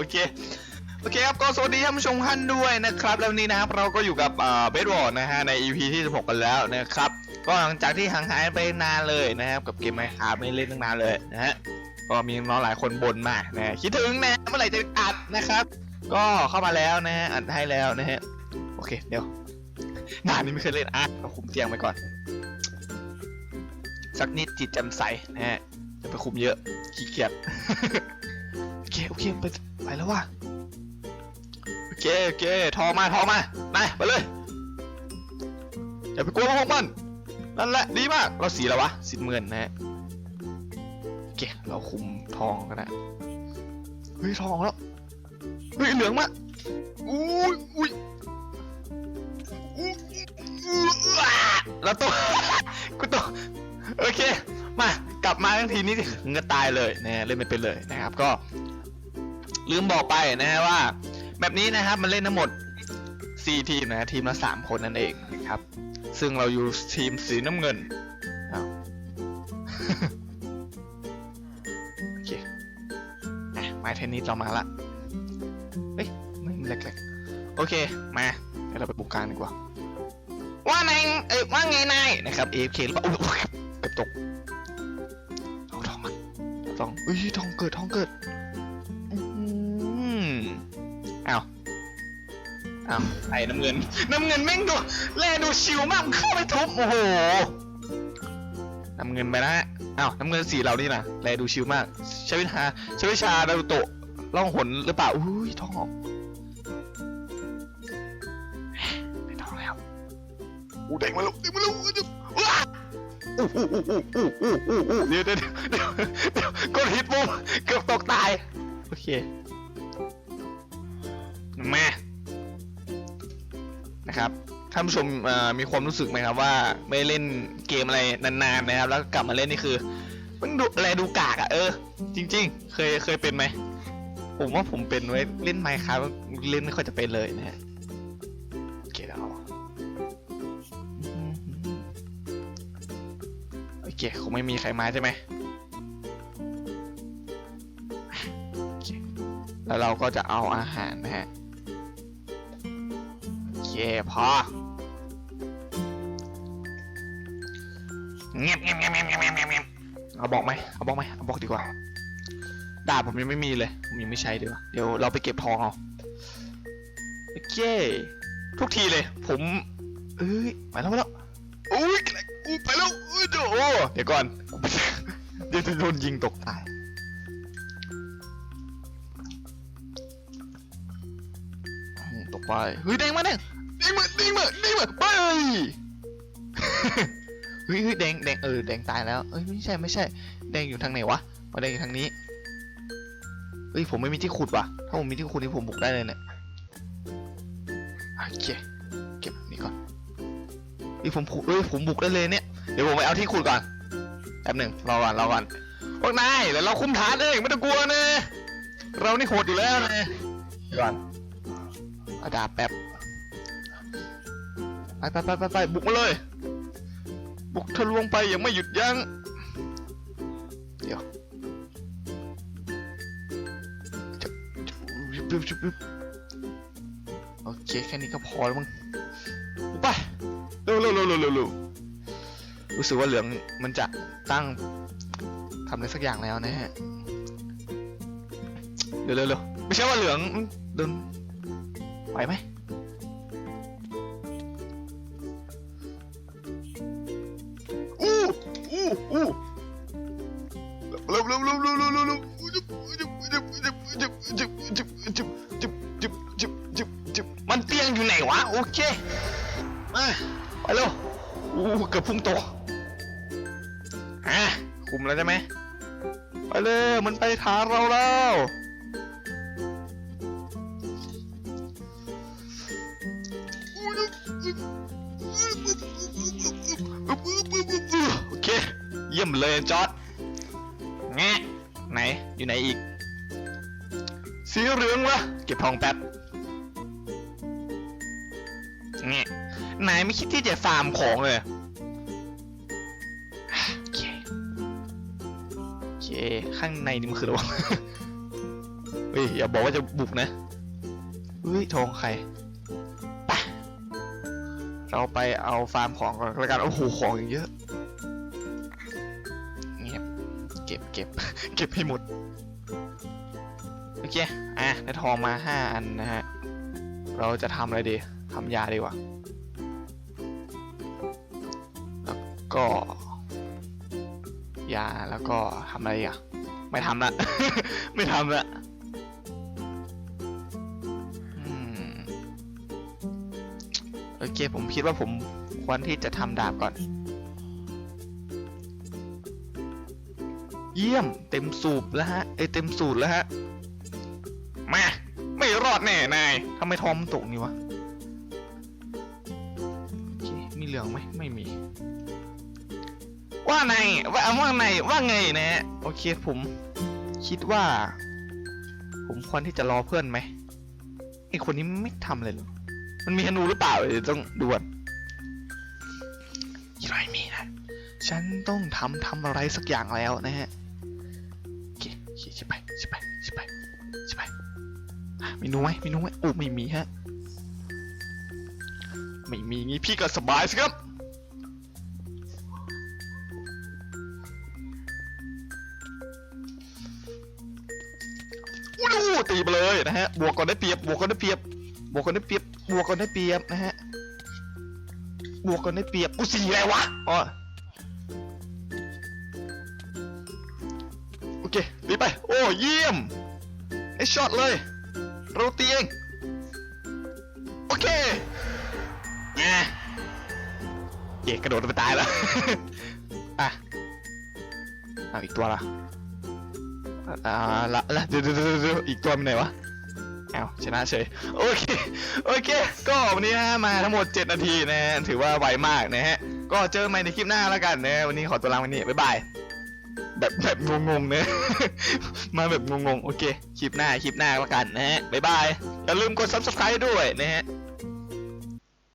โอเคโอเคครับก็สวัสดีท่านผู้ชมท่านด้วยนะครับ แล้วนี้นะครับเราก็อยู่กับเบสบอลนะฮะใน EP ที่16กันแล้วนะครับ ก็หลังจากที่ห่างหายไปนานเลยนะครับกับเกมไมค์ครับไม่เล่นตั้งนานเลยนะฮะก็มีน้องหลายคนบ่นมากนะคิดถึงนะเมื่อไหร่จะอัดนะครับ ก็เข้ามาแล้วนะฮะอัดให้แล้วนะฮะโอเคเดี๋ยวด่านนี้ไม่เคยเล่นอะเราคุมเตียงไปก่อน สักนิดจิตแจำใสนะฮะจะไปคุมเยอะขี้เกียจโอเคโอเคไป ไปแล้วว่ะโอเคโอเคทองมาทองมาไปไปเลยอย่าไปกลัวพวกมันนั่นแหละดีมากเราสีแล้ววะสีเงินนะฮะโอเคเราคุมทองกันนะเฮ้ยทองแล้วเฮ้ยเหลืองมาอุ้ยอุ้ยอุ๊ยอุ๊ยอ่าเราต้องกูต้องโอเคมากลับมาทั้งทีนี้ถึงก็ตายเลยนะฮะเล่นไม่เป็นเลยนะครับ ก็ ลืมบอกไปนะฮะว่า แบบนี้นะครับมันเล่นทั้งหมด 4 ทีมนะทีมละ 3 คนนั่นเองนะครับ ซึ่งเราอยู่ทีมสีน้ำเงินอ้าโอเคอะไม้เทนนิสเรามาละเฮ้ยไม่เล็กๆโอเคมาเดี๋ยวเราไปปลูกกางดีกว่า ว่าไงเอ้ยว่าไงนายนะครับ AFK หรือเปล่าอุ๊ยเกือบตกเอาทองมันเอาทองเอ้ยทองเกิดทองเกิด อ้าวอ้าวไอ้น้ำเงิน น้ำเงินแม่งดูแลดูชิวมากเข้าไปทุบโอ้โหน้ำเงินไปนะอ้าวน้ำเงินสีเรานี่นะแลดูชิวมากใช้วิชาใช้วิชาดารุโตะล่องหนหรือเปล่าอุ้ยทองออกได้ทองแล้วอู้เด้งมาแล้วเด้งมาแล้วว้าอู้อู้อู้อู้อู้อู้อู้อู้เดี๋ยวเดี๋ยวเดี๋ยวเดี๋ยวกดฮิตมุมเกือบตกตายโอเค มานะครับท่านผู้ชมมีความรู้สึกไหมครับว่าไม่เล่นเกมอะไรนานๆนะครับ แล้วกลับมาเล่นนี่คือมันดูอะไรดูกากอะเออ จริง ๆ เคยเคยเป็นไหมผมว่าผมเป็นไว้เล่นไมค์ครับเล่นไม่ค่อยจะเป็นเลยนะฮะโอเคแล้วโอเคคงไม่มีใครมาใช่ไหมแล้วเราก็จะเอาอาหารนะฮะ พอเงียบเงียบเงียบเงียบเงียบเงียบเงียบเอาบอกไหมเอาบอกไหมเอาบอกดีกว่าดาบผมยังไม่มีเลยผมยังไม่ใช้ดีกว่าเดี๋ยวเราไปเก็บทองเอาโอเคทุกทีเลย ผมเอ้ยไปแล้วไปแล้วอุ้ยอุ้ยไปแล้วอุ้ยโอ้เดี๋ยวก่อนเดี๋ยวจะโดนยิงตกตายตกไปเฮ้ยแดงมาแดงแดง มาแดงมาแดงมาไปเฮ้ยเฮ้ยแดงแดงเออแดงตายแล้วเอ้ยไม่ใช่ไม่ใช่ แดงอยู่ทางไหนวะมาแดงอยู่ทางนี้เฮ้ยผมไม่มีที่ขุดว่ะ ถ้าผมมีที่ขุดนี่ผมบุกได้เลยเนี่ยโอเคเก็บนี่ก่อนเฮ้ยผมขุดเฮ้ยผมบุกได้เลยเนี่ย เดี๋ยวผมไปเอาที่ขุดก่อนแป๊บหนึ่งรอก่อนรอก่อนพวกนายเดี๋ยวเราคุมฐานเองไม่ต้องกลัวนะ เรานี่โหดอยู่แล้วนะเดี๋ยวก่อนเอาดาบแป๊บ ไปไปไปไปไปบุกมาเลย บุกทะลวงไปอย่างไม่หยุดยัง้ง เดี๋ยวโอเคแค่นี้ก็พอแล้วมึงไปเร็วเร็วเร็วเร็วเร็วเร็วรู้สึกว่าเหลืองมันจะตั้งทำอะไรสักอย่างแล้วนะฮะเร็วเร็วเร็วไม่ใช่ว่าเหลืองเดินไหวไหม อู้อู้เร็วเร็วเร็วเร็วเร็วเร็วเร็วจิบจิบจิบจิบจิบจิบจิบจิบจิบจิบจิบจิบจิบมันเตียงอยู่ไหนวะโอเคมาไปเร็วอู้เกือบพุ่งตกอะคุมแล้วใช่ไหมไปเลยมันไปทางเราแล้ว เยี่ยมเลยจอดแงะไหนอยู่ไหนอีก สีเหลืองวะเก็บทองแป๊บแงะนายไม่คิดที่จะฟาร์มของเลยโอเคโอเคข้างในนี่มันคืออะไรวะเฮ้ยอย่าบอกว่าจะบุกนะเฮ้ยทองใครไปเราไปเอาฟาร์มของก่อนแล้วกันโอ้โหของอย่างเยอะ เก็บ เก็บให้หมด โอเค อะได้ทองมาห้าอันนะฮะ เราจะทำอะไรดีทำยาดีกว่า แล้วก็ ยา แล้วก็ทำอะไรอะ ไม่ทำละ ไม่ทำละโอเค ผมคิดว่าผมควรที่จะทำดาบก่อน เยี่ยมเต็มสูบแล้วฮะ เอ้ยเต็มสูตรแล้วฮะ มา ไม่รอดแน่นายทำไมทอมตกนี่วะโอเคมีเหลืองไหมไม่มี ว่าไงว่าว่าไงว่าไงนะฮะโอเคผมคิดว่า ผมควรที่จะรอเพื่อนไหมไอคนนี้ไม่ทำเลยเลยมันมีธนูหรือเปล่าเดี๋ยวต้องดูก่อนยี่ไรมี ฉันต้องทำทำอะไรสักอย่างแล้วนะฮะโอเคโอเคชิบไปชิบไปชิบไปชิบไปมีนูไหมมีนูไหมโอ้ไม่มีฮะไม่มีงี้พี่ก็สบายสิครับู้ตีไปเลยนะฮะ บวกก่อนได้เปรียบ บวกก่อนได้เปรียบ บวกก่อนได้เปรียบ บวกก่อนได้เปรียบนะฮะ บวกก่อนได้เปรียบ กูสี่อะไรวะ อ๋อ เคตีไป โอ้ เยี่ยมไอช็อตเลย เราตีเอง โอเคอ่เย่กระโดดไปตายแล้ว อะเอาอีกตัวละอ่าละละเดี๋ยวเดี๋ยวเดี๋ยวเดี๋ยวอีกตัวมันไหนวะเอาชนะเฉยโอเคโอเค ก็วันนี้ฮะมาทั้งหมด 7 นาทีนะถือว่าไวมากนะฮะ ก็เจอกันใหม่ในคลิปหน้าแล้วกันนะวันนี้ขอตัวลาวันนี้บ๊ายบาย แบบแบบงงๆนะ มาแบบงงๆ โอเค คลิปหน้า คลิปหน้าละกันนะฮะ บ๊ายบาย อย่าลืมกด subscribe ด้วยนะฮะ